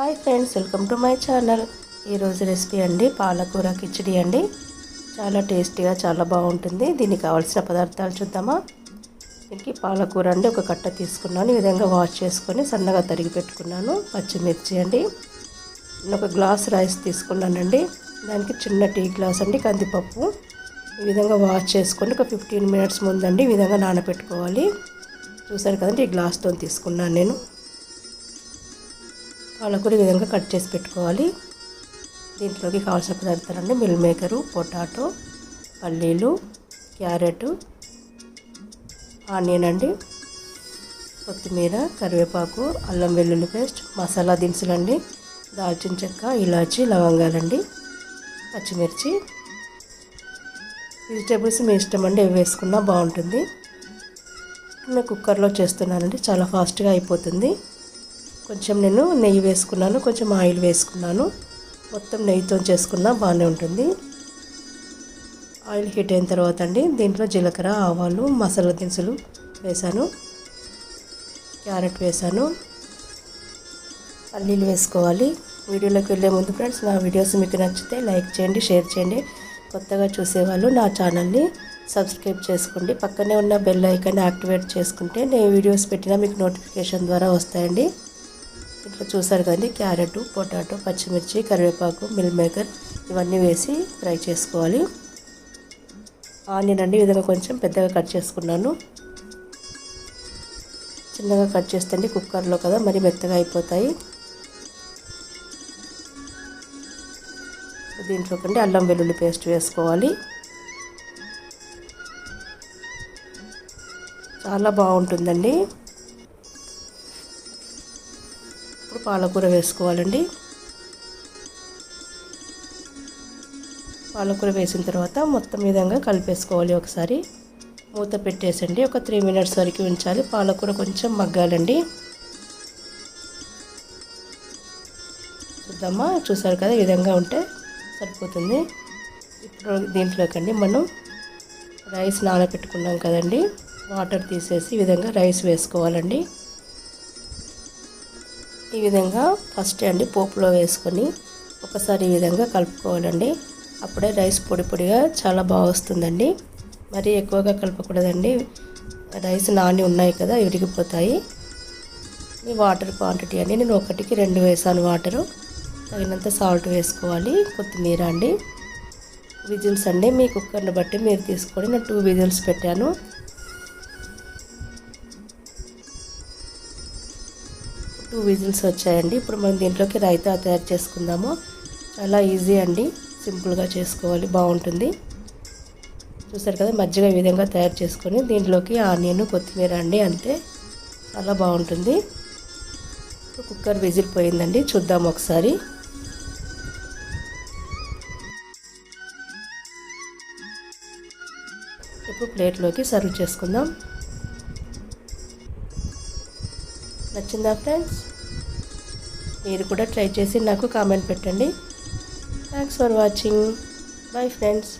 Hi friends welcome to my channel. ఈరోజు recipe అండి పాలకూర కిచిడి అండి. చాలా టేస్టీగా చాలా బాగుంటుంది. దీనికి కావాల్సిన పదార్థాలు చూద్దామా? దీనికి పాలకూర అండి ఒక కట్ట తీసుకున్నాను. ఈ విధంగా వాష్ చేసుకొని సన్నగా తరిగి పెట్టుకున్నాను. పచ్చిమిర్చి అండి నేను ఒక గ్లాస్ రైస్ తీసుకున్నానండి. దానికి చిన్న టీ గ్లాస్ అండి కందిపప్పు. ఈ విధంగా వాష్ చేసుకొని ఒక ఫిఫ్టీన్ మినిట్స్ ముందండి ఈ విధంగా నానబెట్టుకోవాలి. చూసారు కదండి ఈ గ్లాస్తో తీసుకున్నాను నేను. పాలకూర ఈ విధంగా కట్ చేసి పెట్టుకోవాలి. దీంట్లోకి కావాల్సిన పదార్థాలండి మిల్ మేకరు పొటాటో పల్లీలు క్యారెట్ ఆనియన్ అండి కొత్తిమీర కరివేపాకు అల్లం వెల్లుల్లి పేస్ట్ మసాలా దినుసులు అండి దాల్చిన చెక్క ఇలాచి లవంగాలండి పచ్చిమిర్చి. వెజిటేబుల్స్ మీ ఇష్టం అండి ఏవి వేసుకున్నా బాగుంటుంది. నేను కుక్కర్లో చేస్తున్నానండి చాలా ఫాస్ట్గా అయిపోతుంది. కొంచెం నేను నెయ్యి వేసుకున్నాను కొంచెం ఆయిల్ వేసుకున్నాను. మొత్తం నెయ్యితో చేసుకున్నా బాగానే ఉంటుంది. ఆయిల్ హీట్ అయిన తర్వాత అండి దీంట్లో జీలకర్ర ఆవాలు మసాలా దినుసులు వేసాను క్యారెట్ వేసాను పల్లీలు వేసుకోవాలి. వీడియోలోకి వెళ్ళే ముందు ఫ్రెండ్స్ నా వీడియోస్ మీకు నచ్చితే లైక్ చేయండి షేర్ చేయండి. కొత్తగా చూసేవాళ్ళు నా ఛానల్ని సబ్స్క్రైబ్ చేసుకోండి. పక్కనే ఉన్న బెల్ ఐకాన్ యాక్టివేట్ చేసుకుంటే నేను వీడియోస్ పెట్టినా మీకు నోటిఫికేషన్ ద్వారా వస్తాయండి. ఇట్లా చూసారు కదండి క్యారెట్ పొటాటో పచ్చిమిర్చి కరివేపాకు మిల్ మేకర్ ఇవన్నీ వేసి ఫ్రై చేసుకోవాలి. ఆనియన్ అండి ఈ విధంగా కొంచెం పెద్దగా కట్ చేసుకున్నాను. చిన్నగా కట్ చేస్తే కుక్కర్లో కదా మరి మెత్తగా అయిపోతాయి. దీంట్లో కంటే అల్లం వెల్లుల్లి పేస్ట్ వేసుకోవాలి. చాలా బాగుంటుందండి. పాలకూర వేసుకోవాలండి. పాలకూర వేసిన తర్వాత మొత్తం విధంగా కలిపేసుకోవాలి ఒకసారి. మూత పెట్టేసండి. ఒక త్రీ మినిట్స్ వరకు ఉంచాలి. పాలకూర కొంచెం మగ్గాలండి. చూద్దామా? చూసారు కదా ఈ విధంగా ఉంటే సరిపోతుంది. ఇప్పుడు దీంట్లోకండి మనం రైస్ నానబెట్టుకున్నాం కదండి. వాటర్ తీసేసి ఈ విధంగా రైస్ వేసుకోవాలండి. ఈ విధంగా ఫస్ట్ అండి పోపులో వేసుకొని ఒకసారి ఈ విధంగా కలుపుకోవాలండి. అప్పుడే రైస్ పొడి పొడిగా చాలా బాగా వస్తుందండి. మరీ ఎక్కువగా కలపకూడదండి. రైస్ నాని ఉన్నాయి కదా విరిగిపోతాయి. ఈ వాటర్ క్వాంటిటీ అండి నేను ఒకటికి రెండు వేసాను వాటరు. తగినంత సాల్ట్ వేసుకోవాలి కొత్తిమీర అండి. విజిల్స్ అండి మీ కుక్కర్ని బట్టి మీరు తీసుకొని నేను టూ విజిల్స్ పెట్టాను. టూ విజిల్స్ వచ్చాయండి. ఇప్పుడు మనం దీంట్లోకి రైతా తయారు చేసుకుందాము. చాలా ఈజీ అండి. సింపుల్గా చేసుకోవాలి. బాగుంటుంది. చూసారు కదా మజ్జిగ ఈ విధంగా తయారు చేసుకొని దీంట్లోకి ఆనియన్ కొత్తిమీర అండి అంతే. చాలా బాగుంటుంది. కుక్కర్ విజిల్ పోయిందండి. చూద్దాం ఒకసారి. ఇప్పుడు ప్లేట్లోకి సర్వ్ చేసుకుందాం. నచ్చిందా ఫ్రెండ్స్ మీరు కూడా ట్రై చేసి నాకు కామెంట్ పెట్టండి. Thanks for watching bye friends